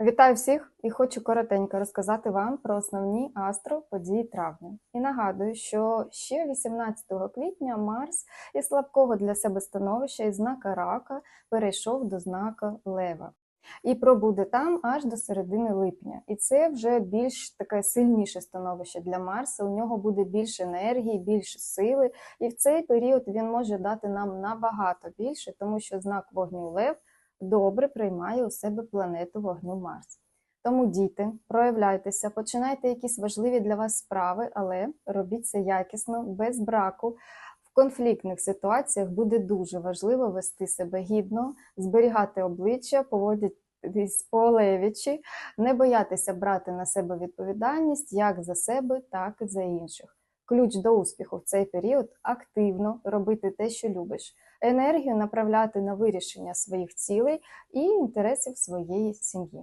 Вітаю всіх і хочу коротенько розказати вам про основні астроподії травня. І нагадую, що ще 18 квітня Марс із слабкого для себе становища із знака рака перейшов до знака Лева. І пробуде там аж до середини липня. І це вже більш таке сильніше становище для Марса. У нього буде більше енергії, більше сили. І в цей період він може дати нам набагато більше, тому що знак вогню Лев добре приймає у себе планету вогню Марс. Тому, діти, проявляйтеся, починайте якісь важливі для вас справи, але робіть це якісно, без браку. В конфліктних ситуаціях буде дуже важливо вести себе гідно, зберігати обличчя, поводитись по-левічі, не боятися брати на себе відповідальність як за себе, так і за інших. Ключ до успіху в цей період активно робити те, що любиш, енергію направляти на вирішення своїх цілей і інтересів своєї сім'ї.